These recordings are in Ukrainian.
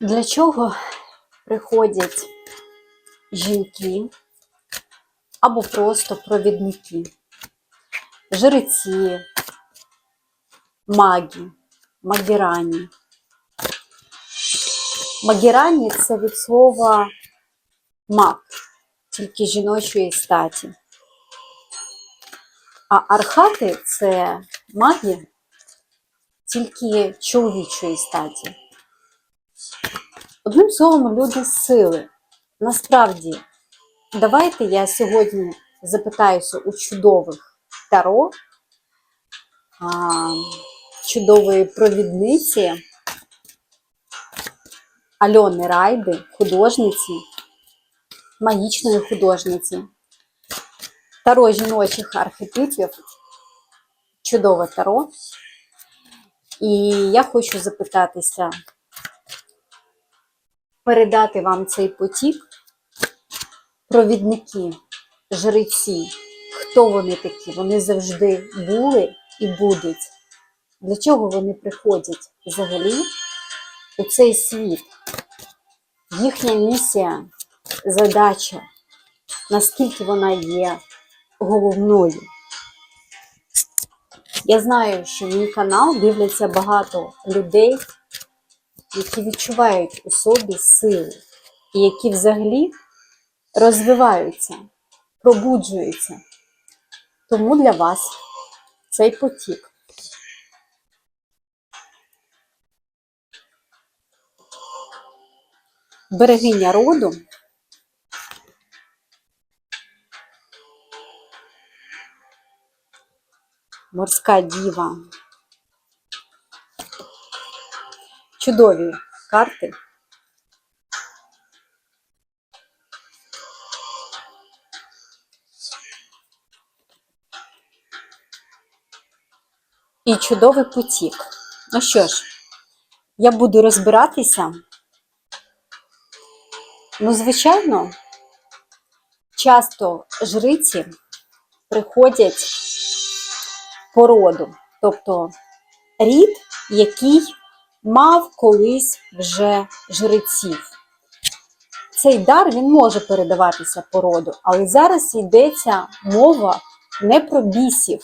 Для чого приходять жінки або просто провідники, жреці, магі, магірані? Магірані це від слова маг, тільки жіночої статі. А архати це маги тільки чоловічої статі. Одним словом, люди сили. Насправді, давайте я сьогодні запитаюся у чудових таро, чудової провідниці Альони Райди, художниці, магічної художниці, таро жіночих архетипів, чудове таро. І я хочу запитатися, передати вам цей потік, провідники, жреці, хто вони такі? Вони завжди були і будуть. Для чого вони приходять взагалі у цей світ? Їхня місія, задача, наскільки вона є головною. Я знаю, що мій канал дивляться багато людей, які відчувають у собі сили, і які взагалі розвиваються, пробуджуються. Тому для вас цей потік. Берегиня роду морська діва. Чудові карти. І чудовий потік. Ну що ж, я буду розбиратися. Ну, звичайно, часто жриці приходять по роду, тобто рід, який мав колись вже жреців. Цей дар він може передаватися по роду, але зараз йдеться мова не про бісів,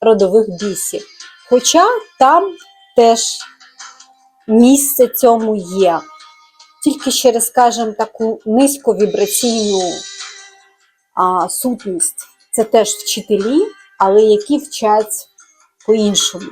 родових бісів. Хоча там теж місце цьому є. Тільки через, скажімо, таку низьковібраційну а, сутність. Це теж вчителі, але які вчать по-іншому.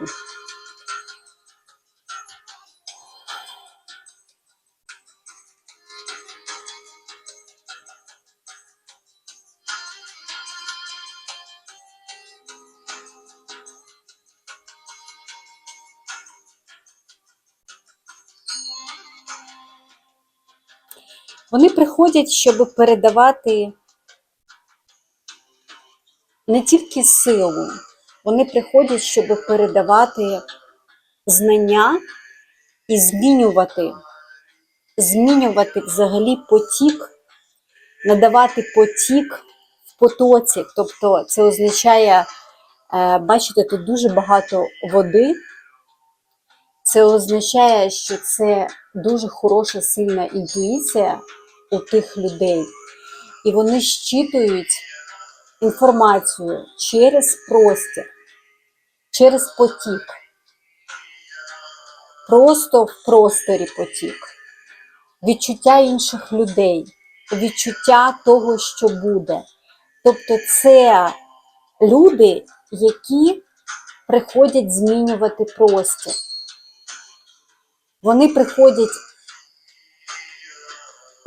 Вони приходять, щоб передавати не тільки силу, вони приходять, щоб передавати знання і змінювати, змінювати взагалі потік, надавати потік в потоці. Тобто це означає, е, бачите, тут дуже багато води. Це означає, що це дуже хороша, сильна інтуїція у тих людей. І вони щитують інформацію через простір, через потік. Просто в просторі потік. Відчуття інших людей, відчуття того, що буде. Тобто це люди, які приходять змінювати простір. Вони приходять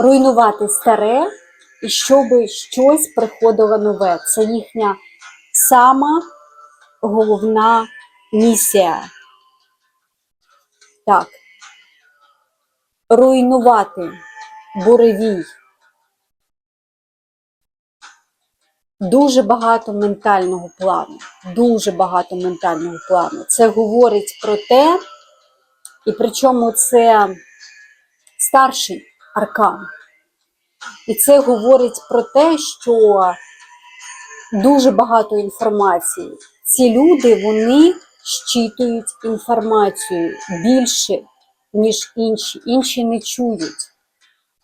руйнувати старе, і щоб щось приходило нове. Це їхня сама головна місія. Так. Руйнувати буревій. Дуже багато ментального плану. Дуже багато ментального плану. Це говорить про те, і причому це старший аркан. І це говорить про те, що дуже багато інформації. Ці люди вони щитують інформацію більше, ніж інші, інші не чують.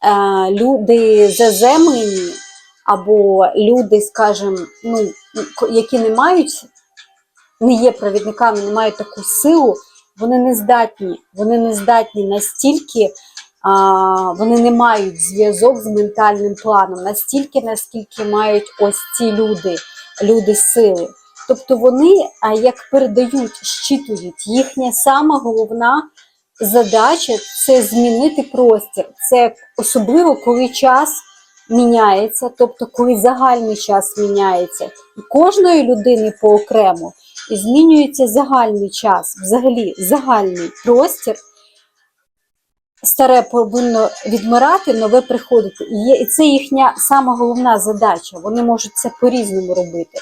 Е, люди заземлені або люди, скажімо, ну, які не мають, не є провідниками, не мають таку силу, вони не здатні, вони не здатні настільки, вони не мають зв'язок з ментальним планом, настільки, наскільки мають ось ці люди, люди сили. Тобто вони, а, як передають, щитують, їхня сама головна задача це змінити простір. Це особливо, коли час міняється, тобто коли загальний час міняється. І кожної людини поокремо і змінюється загальний час, взагалі загальний простір. Старе повинно відмирати, нове приходити. І, це їхня сама головна задача. Вони можуть це по-різному робити.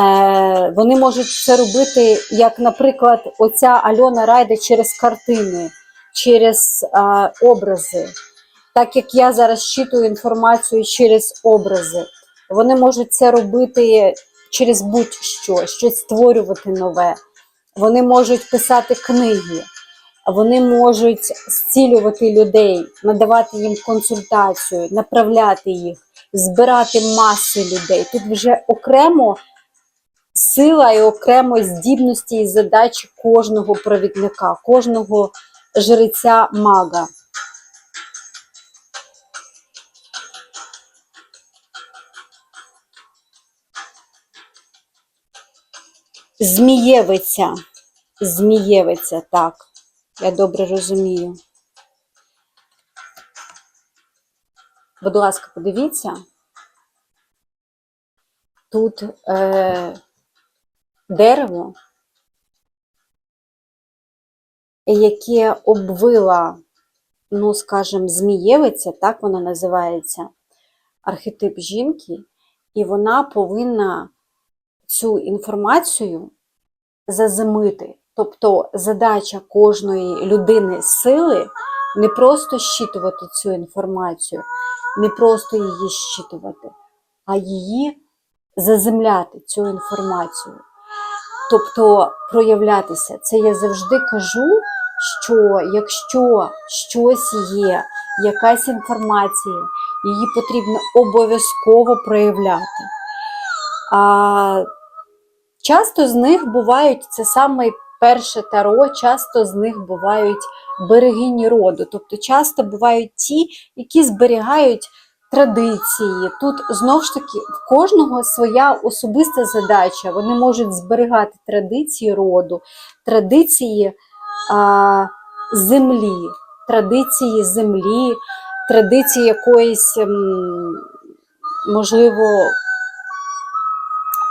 Е, вони можуть це робити, як, наприклад, оця Альона Райда через картини, через е, образи. Так як я зараз щитую інформацію через образи. Вони можуть це робити через будь-що, щось створювати нове. Вони можуть писати книги, вони можуть зцілювати людей, надавати їм консультацію, направляти їх, збирати маси людей. Тут вже окремо сила і окремо здібності і задачі кожного провідника, кожного жреця мага. Змієвиця. Змієвиця, так. Я добре розумію. Будь ласка, подивіться. Тут е, дерево, яке обвила, ну, скажімо, змієвиця, так вона називається, архетип жінки, і вона повинна цю інформацію заземити. Тобто задача кожної людини сили не просто щитувати цю інформацію, не просто її щитувати, а її заземляти цю інформацію. Тобто проявлятися. Це я завжди кажу, що якщо щось є, якась інформація, її потрібно обов'язково проявляти. А часто з них бувають це саме перше таро, часто з них бувають берегині роду. Тобто часто бувають ті, які зберігають традиції. Тут знов ж таки в кожного своя особиста задача. Вони можуть зберігати традиції роду, традиції а, землі, традиції землі, традиції якоїсь, м, можливо,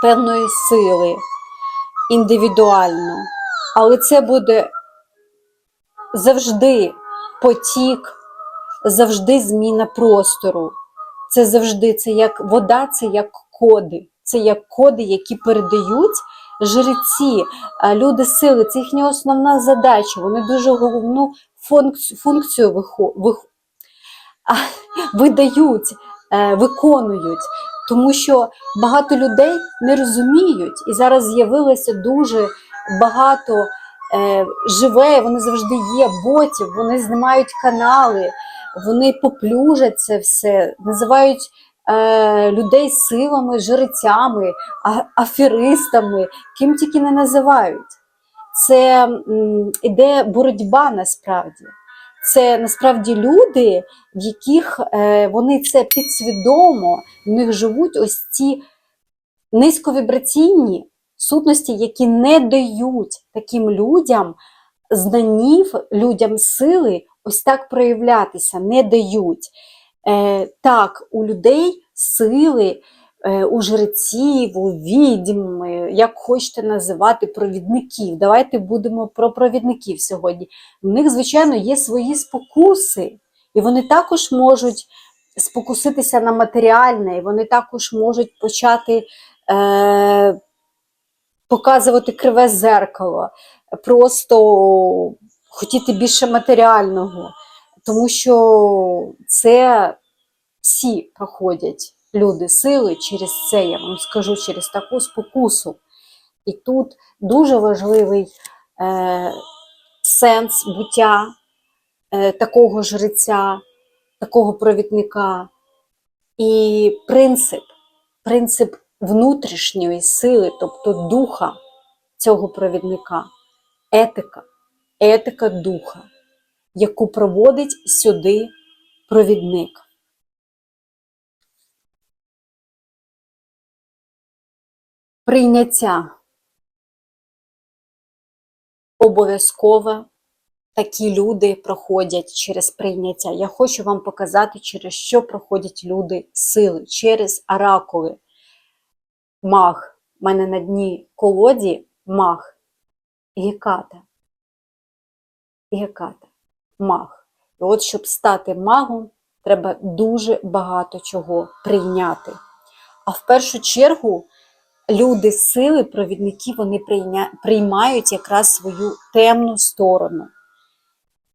певної сили індивідуально. Але це буде завжди потік, завжди зміна простору. Це завжди це як вода, це як коди. Це як коди, які передають жреці, люди сили. Це їхня основна задача. Вони дуже головну функцію, вих- видають, е, виконують. Тому що багато людей не розуміють, і зараз з'явилося дуже багато е, живе, вони завжди є ботів, вони знімають канали, вони поплюжать це все, називають е, людей силами, жрецями, а- аферистами, ким тільки не називають. Це м, боротьба насправді. Це насправді люди, в яких е, вони це підсвідомо, в них живуть ось ці низьковібраційні сутності, які не дають таким людям знанів, людям сили ось так проявлятися, не дають. Е, так, у людей сили, е, у жреців, у відьм, е, як хочете називати, провідників. Давайте будемо про провідників сьогодні. В них, звичайно, є свої спокуси, і вони також можуть спокуситися на матеріальне, і вони також можуть почати е, показувати криве зеркало, просто хотіти більше матеріального, тому що це всі проходять люди сили через це, я вам скажу, через таку спокусу. І тут дуже важливий е, сенс буття е, такого жреця, такого провідника. І принцип, принцип внутрішньої сили, тобто духа цього провідника, етика, етика духа, яку проводить сюди провідник. Прийняття обов'язкове такі люди проходять через прийняття. Я хочу вам показати, через що проходять люди сили, через оракули. Маг. У мене на дні колоді маг. Геката. Геката. Маг. І от, щоб стати магом, треба дуже багато чого прийняти. А в першу чергу люди сили, провідники, вони приймають якраз свою темну сторону.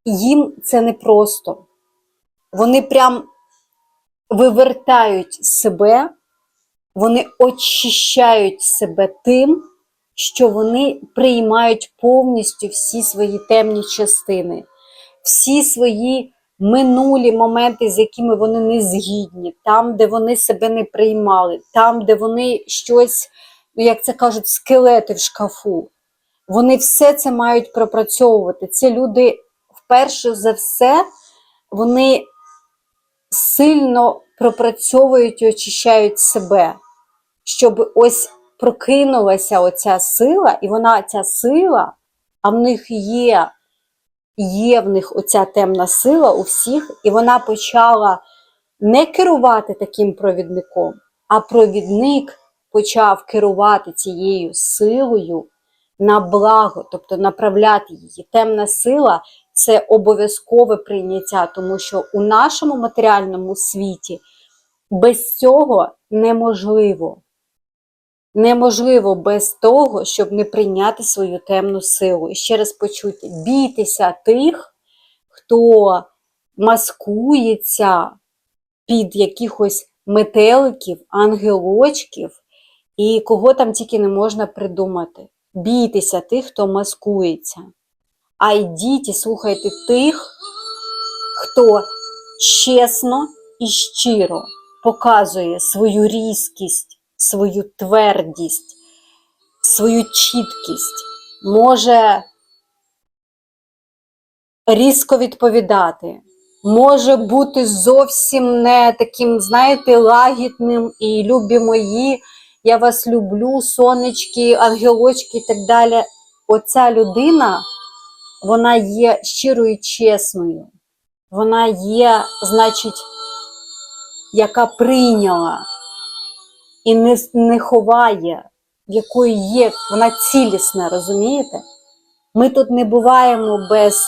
Їм це не просто. Вони прям вивертають себе, вони очищають себе тим, що вони приймають повністю всі свої темні частини, всі свої минулі моменти, з якими вони не згідні, там, де вони себе не приймали, там, де вони щось, ну, як це кажуть, скелети в шкафу. Вони все це мають пропрацьовувати. Це люди, вперше за все, вони сильно пропрацьовують і очищають себе, щоб ось прокинулася оця сила, і вона ця сила, а в них є, є в них оця темна сила у всіх, і вона почала не керувати таким провідником, а провідник почав керувати цією силою на благо, тобто направляти її. Темна сила це обов'язкове прийняття, тому що у нашому матеріальному світі без цього неможливо. Неможливо без того, щоб не прийняти свою темну силу. І ще раз почуйте, бійтеся тих, хто маскується під якихось метеликів, ангелочків, і кого там тільки не можна придумати. Бійтеся тих, хто маскується. А йдіть і слухайте тих, хто чесно і щиро показує свою різкість, свою твердість, свою чіткість, може різко відповідати, може бути зовсім не таким, знаєте, лагідним і любі мої, я вас люблю, сонечки, ангелочки і так далі. Оця людина, вона є щирою і чесною. Вона є, значить, яка прийняла і не, не ховає, якої є, вона цілісна, розумієте? Ми тут не буваємо без,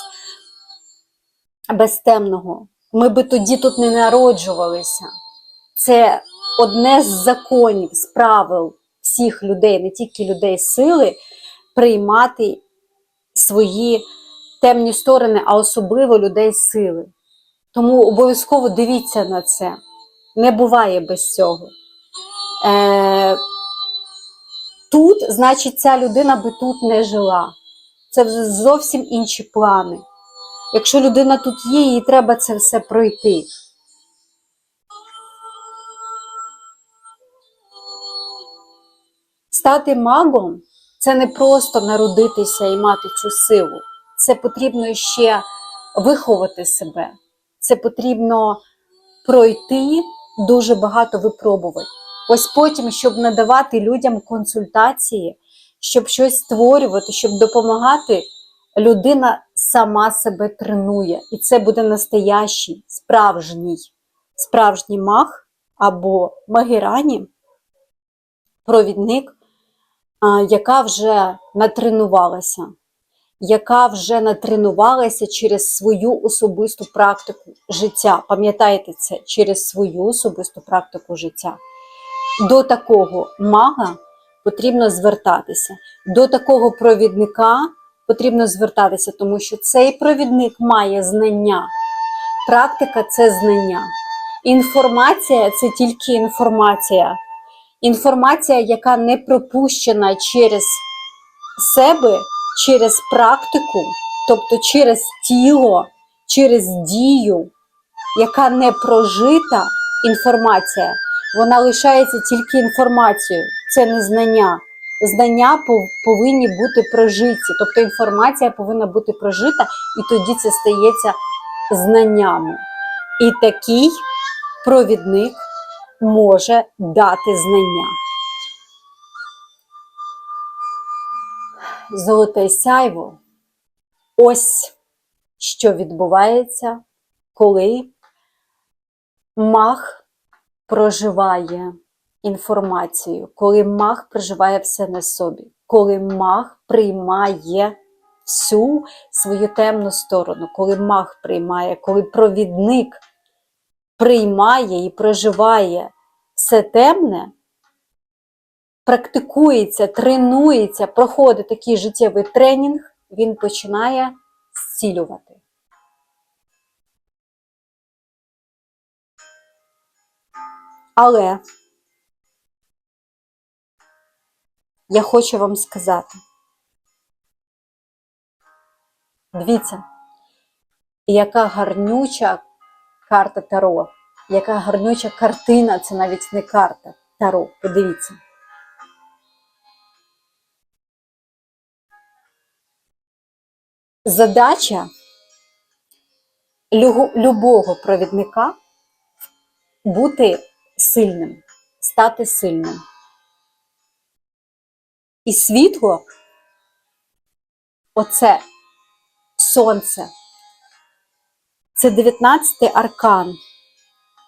без темного. Ми би тоді тут не народжувалися. Це одне з законів, з правил всіх людей, не тільки людей сили, приймати свої темні сторони, а особливо людей сили. Тому обов'язково дивіться на це. Не буває без цього. Е, Тут, значить, ця людина би тут не жила. Це зовсім інші плани. Якщо людина тут є, їй треба це все пройти. Стати магом це не просто народитися і мати цю силу. Це потрібно ще виховати себе. Це потрібно пройти дуже багато випробувань. Ось потім, щоб надавати людям консультації, щоб щось створювати, щоб допомагати, людина сама себе тренує. І це буде настоящий, справжній, справжній маг або магірані, провідник, яка вже натренувалася, яка вже натренувалася через свою особисту практику життя. Пам'ятайте це, через свою особисту практику життя. До такого мага потрібно звертатися, до такого провідника потрібно звертатися, тому що цей провідник має знання. Практика це знання. Інформація це тільки інформація. Інформація, яка не пропущена через себе, через практику, тобто через тіло, через дію, яка не прожита інформація, вона лишається тільки інформацією, це не знання. Знання повинні бути прожиті, тобто інформація повинна бути прожита, і тоді це стається знаннями. І такий провідник може дати знання. Золоте сяйво. Ось що відбувається, коли мах проживає інформацію, коли мах проживає все на собі, коли мах приймає всю свою темну сторону, коли мах приймає, коли провідник приймає і проживає все темне, практикується, тренується, проходить такий життєвий тренінг, він починає зцілювати. Але я хочу вам сказати, дивіться, яка гарнюча карта Таро, яка гарнюча картина, це навіть не карта Таро. Подивіться. Задача любого провідника бути сильним, стати сильним. І світло оце сонце. Це 19 аркан.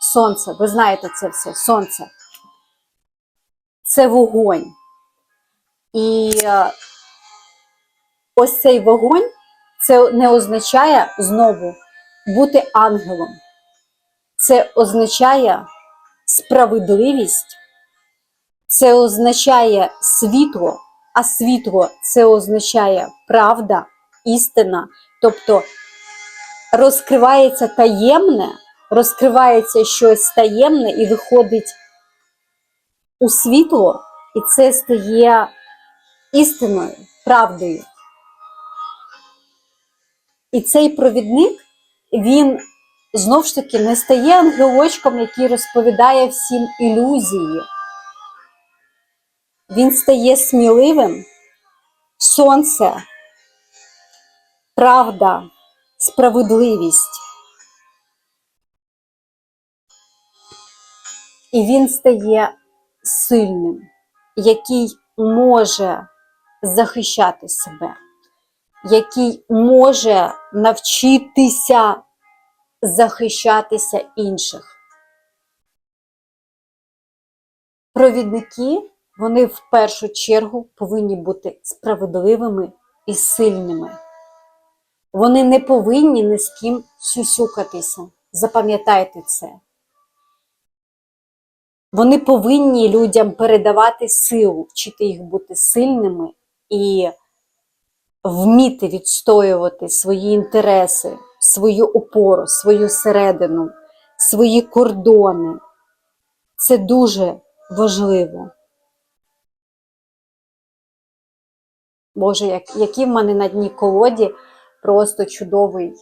Сонце, ви знаєте це все, сонце. Це вогонь. І е, ось цей вогонь це не означає знову бути ангелом. Це означає справедливість, це означає світло, а світло це означає правда, істина. Тобто розкривається таємне, розкривається щось таємне і виходить у світло, і це стає істиною, правдою. І цей провідник, він знов ж таки не стає ангелочком, який розповідає всім ілюзії. Він стає сміливим, сонце, правда, справедливість. І він стає сильним, який може захищати себе, який може навчитися захищатися інших. Провідники, вони в першу чергу повинні бути справедливими і сильними. Вони не повинні ні з ким сюсюкатися. Запам'ятайте це. Вони повинні людям передавати силу, вчити їх бути сильними і вміти відстоювати свої інтереси, свою опору, свою середину, свої кордони. Це дуже важливо. Боже, як, які в мене на дні колоді просто чудовий,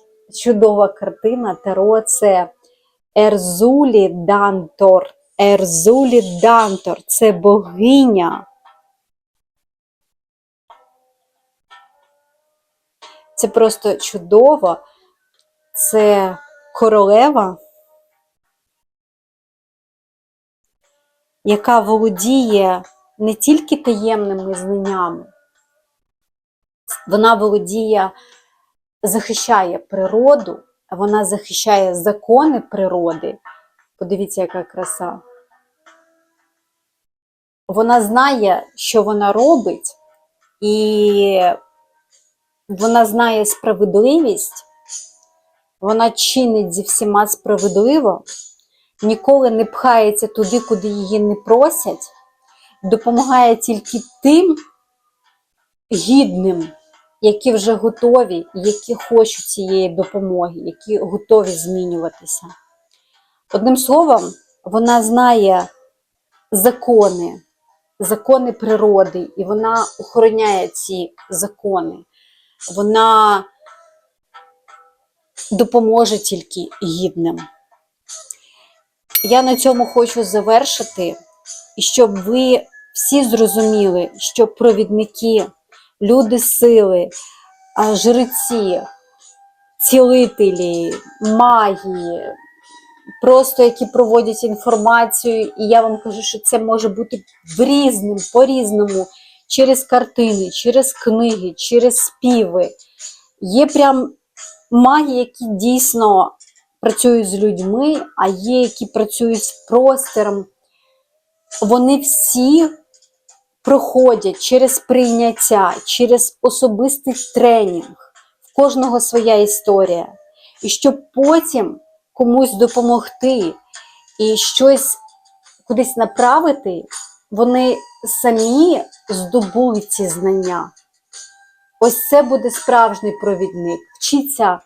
чудова картина. Таро це Ерзулі Дантор. Ерзулі Дантор це богиня. Це просто чудово. Це королева, яка володіє не тільки таємними знаннями, вона володіє, захищає природу, вона захищає закони природи. Подивіться, яка краса. Вона знає, що вона робить, і вона знає справедливість, вона чинить зі всіма справедливо, ніколи не пхається туди, куди її не просять, допомагає тільки тим гідним, які вже готові, які хочуть цієї допомоги, які готові змінюватися. Одним словом, вона знає закони, закони природи, і вона охороняє ці закони. Вона допоможе тільки гідним. Я на цьому хочу завершити, щоб ви всі зрозуміли, що провідники, люди сили, жреці, цілителі, магії, просто які проводять інформацію, і я вам кажу, що це може бути в різним, по-різному, через картини, через книги, через співи. Є прям маги, які дійсно працюють з людьми, а є, які працюють з простором. Вони всі проходять через прийняття, через особистий тренінг. В кожного своя історія. І щоб потім комусь допомогти і щось кудись направити, вони самі здобули ці знання. Ось це буде справжній провідник. Вчіться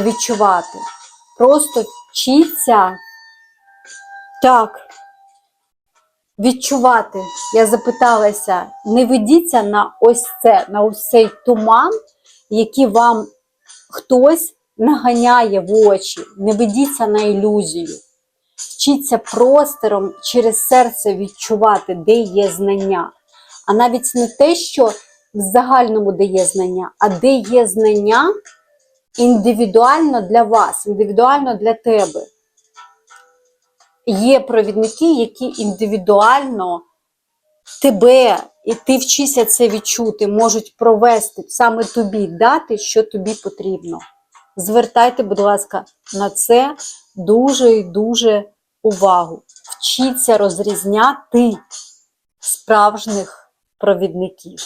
відчувати. Просто вчіться так. Відчувати. Я запиталася, не ведіться на ось це, на ось цей туман, який вам хтось наганяє в очі. Не ведіться на ілюзію. Вчіться простором через серце відчувати, де є знання. А навіть не те, що в загальному де є знання, а де є знання індивідуально для вас, індивідуально для тебе. Є провідники, які індивідуально тебе, і ти вчися це відчути, можуть провести саме тобі, дати, що тобі потрібно. Звертайте, будь ласка, на це дуже і дуже увагу. Вчіться розрізняти справжніх провідників.